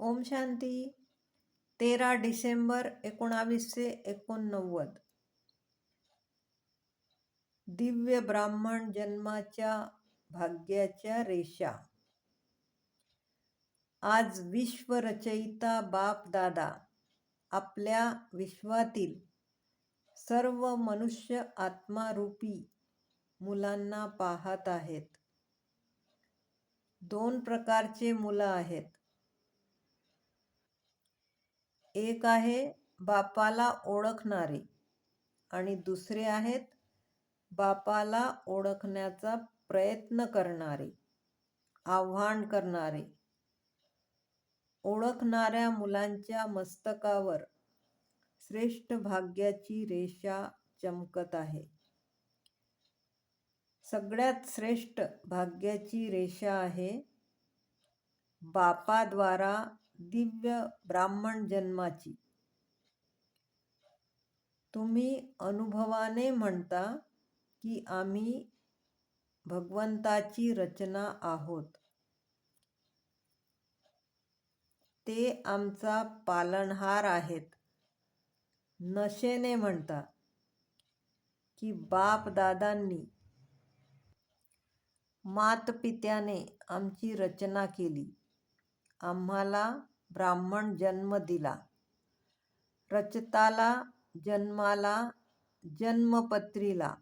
ओम शांती. तेरा डिसेंबर एकोणावीसशे एकोणनव्वद. दिव्य ब्राह्मण जन्माच्या भाग्याच्या रेषा. आज विश्वरचयिता बाप दादा आपल्या विश्वातील सर्व मनुष्य आत्मारूपी मुलांना पाहत आहेत. दोन प्रकारचे मुलं आहेत. एक आहे बापाला ओळखणारे आणि दुसरे आहेत बापाला ओळखण्याचा प्रयत्न करणारे आव्हान करणारे. ओळखणाऱ्या मुलांच्या मस्तकावर श्रेष्ठ भाग्याची रेषा चमकत आहे. सगळ्यात श्रेष्ठ भाग्याची रेषा आहे बापाद्वारा दिव्य ब्राह्मण जन्माची. तुम्ही अनुभवाने म्हणता की आम्ही भगवंताची रचना आहोत. ते आमचा पालनहार आहेत. नशेने म्हणता की बाप दादांनी मातपित्याने आमची रचना केली. आम्हाला ब्राह्मण जन्म दिला. रचताला जन्माला जन्मपत्रीला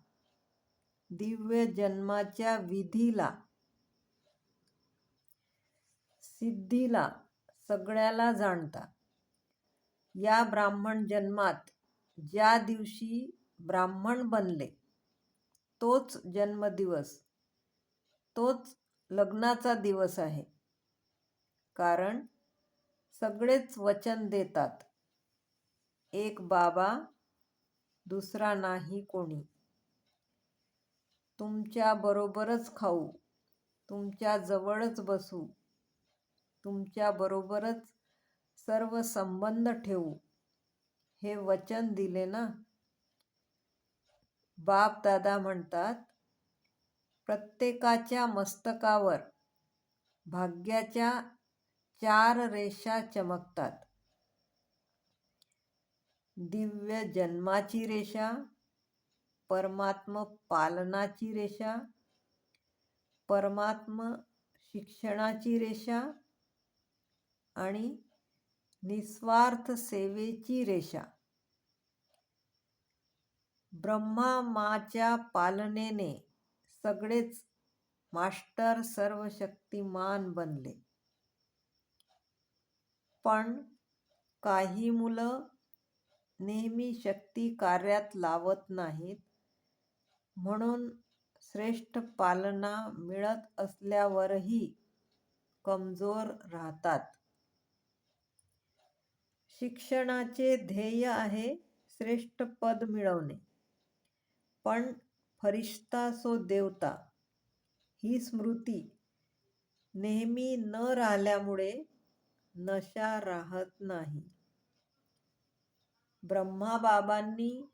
दिव्य जन्माच्या विधीला सिद्धीला सगळ्याला जाणता. या ब्राह्मण जन्मात ज्या दिवशी ब्राह्मण बनले तोच जन्मदिवस तोच लग्नाचा दिवस आहे. कारण सगळेच वचन देतात. एक बाबा दुसरा नाही कोणी. तुमच्या बरोबरच खाऊ. तुमच्या जवळच बसू. तुमच्या बरोबरच सर्व संबंध ठेवू. हे वचन दिले ना? बाप दादा म्हणतात प्रत्येकाच्या मस्तकावर भाग्याच्या चार रेषा चमकतात. दिव्य जन्माची रेषा परमात्म पालनाची रेषा परमात्म शिक्षणाची रेषा आणि निस्वार्थ सेवेची रेषा. ब्रह्मा माच्या पालनेने सगळेच मास्टर सर्वशक्तिमान बनले. पण काही मुलं नेहमी शक्ती कार्यात लावत नाहीत. म्हणून श्रेष्ठ पालना मिळत असल्यावरही कमजोर राहतात. शिक्षणाचे ध्येय आहे श्रेष्ठ पद मिळवणे. पण फरिश्ता सो देवता. ही स्मृती नेहमी न राहिल्यामुळे नशा राहत नाही. ब्रह्माबाबांनी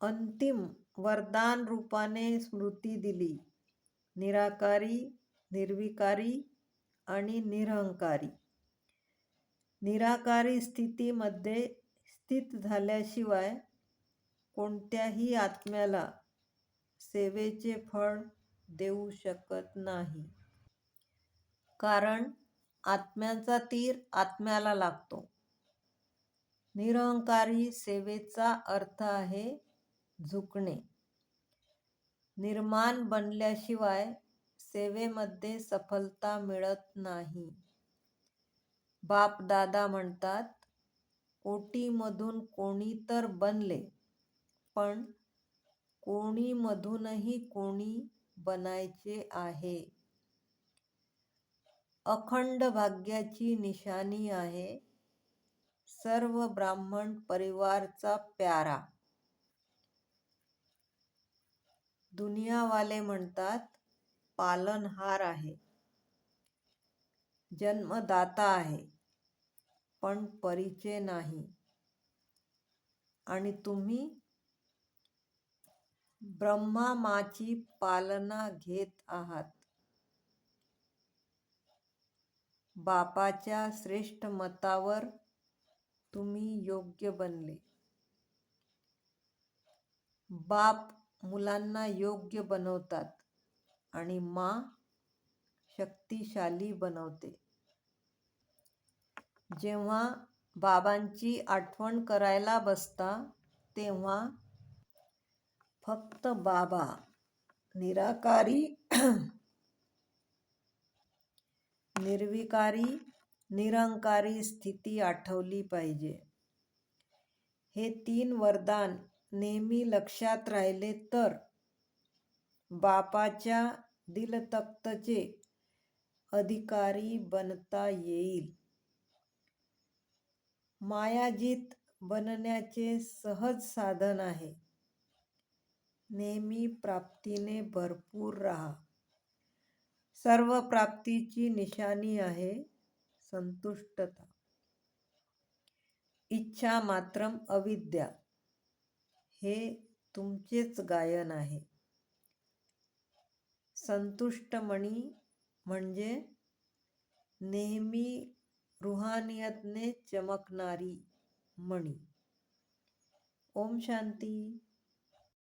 अंतिम वरदान रूपाने स्मृती दिली. निराकारी निर्विकारी आणि निरहंकारी. निराकारी स्थितीमध्ये स्थित झाल्याशिवाय कोणत्याही आत्म्याला सेवेचे फळ देऊ शकत नाही. कारण आत्म्याचा तीर आत्म्याला लागतो. निरहंकारी सेवेचा अर्थ आहे झुकणे. निर्माण बनल्याशिवाय सेवेमध्ये सफलता मिळत नाही. बाप दादा म्हणतात कोटीमधून कोणी तर बनले पण कोणीमधूनही कोणी बनायचे आहे. अखंड भाग्याची निशाणी आहे. सर्व ब्राह्मण परिवारचा प्यारा. दुनियावाले म्हणतात पालनहार आहे. जन्मदाता आहे पण परिचय नाही. आणि तुम्ही ब्रह्मा माची पालना घेत आहात. बापाच्या श्रेष्ठ मतावर तुम्ही योग्य बनले. बाप मुलांना योग्य बनवतात आणि मा शक्तिशाली बनवते. जेव्हा बाबांची आठवण करायला बसता तेव्हा फक्त बाबा निराकारी निर्विकारी निरंकारी स्थिती आठवली पाहिजे. हे तीन वरदान नेहमी लक्षात राहिले तर बापाच्या दिलतख्तचे अधिकारी बनता येईल. मायाजीत बनण्याचे सहज साधन आहे. नेहमी प्राप्तीने भरपूर राहा. सर्व प्राप्तीची निशाणी आहे संतुष्टता. इच्छा मात्रम अविद्या हे तुमचेच गायन आहे. संतुष्टमणी म्हणजे नेहमी रुहानियतने चमकणारी मणी. ओम शांती.